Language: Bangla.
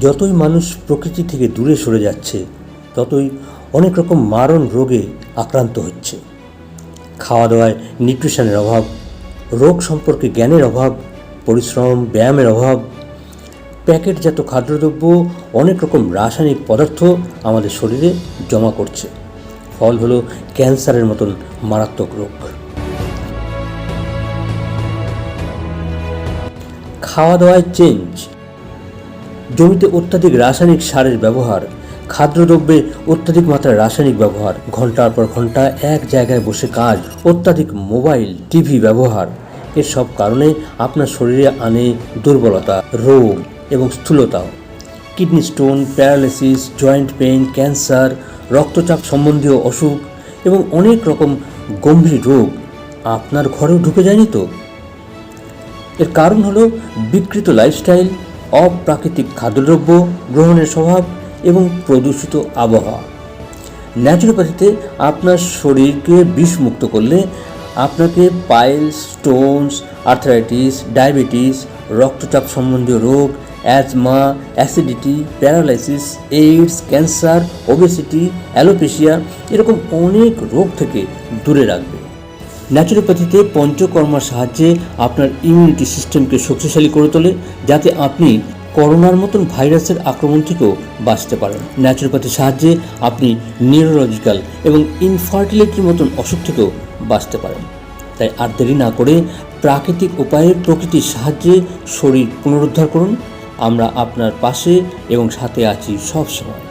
যতই মানুষ প্রকৃতি থেকে দূরে সরে যাচ্ছে, ততই অনেক রকম মারণ রোগে আক্রান্ত হচ্ছে। খাওয়া দাওয়ায় নিউট্রিশনের অভাব, রোগ সম্পর্কে জ্ঞানের অভাব, পরিশ্রম, ব্যায়ামের অভাব, প্যাকেটজাত খাদ্যদ্রব্য, অনেক রকম রাসায়নিক পদার্থ আমাদের শরীরে জমা করছে। ফল হলো ক্যান্সারের মতন মারাত্মক রোগ। খাওয়া দাওয়ায় চেঞ্জ জমিতে অত্যাধিক রাসায়নিক সারের ব্যবহার, খাদ্যদ্রব্যে অত্যাধিক মাত্রায় রাসায়নিক ব্যবহার, ঘণ্টার পর ঘণ্টা এক জায়গায় বসে কাজ, অত্যাধিক মোবাইল, টিভি ব্যবহার। এর সব কারণে আপনার শরীরে আনে দুর্বলতা, রোগ এবং স্থূলতাও kidney stone, paralysis, joint pain, cancer, রক্তচাপ সম্বন্ধীয় অসুখ এবং অনেক রকম গম্ভীর রোগ আপনার ঘরেও ঢুকে যায়নি তো? এর কারণ হলো বিকৃত লাইফস্টাইল অপ্রাকৃতিক খাদ্যদ্রব্য গ্রহণের স্বভাব এবং প্রদূষিত আবহাওয়া। ন্যাচুরোপ্যাথিতে আপনার শরীরকে বিষমুক্ত করলে আপনাকে পাইলস স্টোনস, আর্থারাইটিস, ডায়াবেটিস, রক্তচাপ সম্বন্ধীয় রোগ, asthma, acidity, paralysis, AIDS, cancer, obesity, alopecia এরকম অনেক রোগ থেকে দূরে রাখবে। ন্যাচুরোপ্যাথিতে পঞ্চকর্মার সাহায্যে আপনার ইমিউনিটি সিস্টেমকে শক্তিশালী করে তোলে, যাতে আপনি করোনার মতন ভাইরাসের আক্রমণ থেকেও বাঁচতে পারেন। ন্যাচুরোপ্যাথির সাহায্যে আপনি নিউরোলজিক্যাল এবং ইনফার্টিলিটির মতন অসুখ থেকেও বাঁচতে পারেন। তাই আর দেরি না করে প্রাকৃতিক উপায়ে প্রকৃতির সাহায্যে শরীর পুনরুদ্ধার করুন। আমরা আপনার পাশে এবং সাথে আছি সব সময়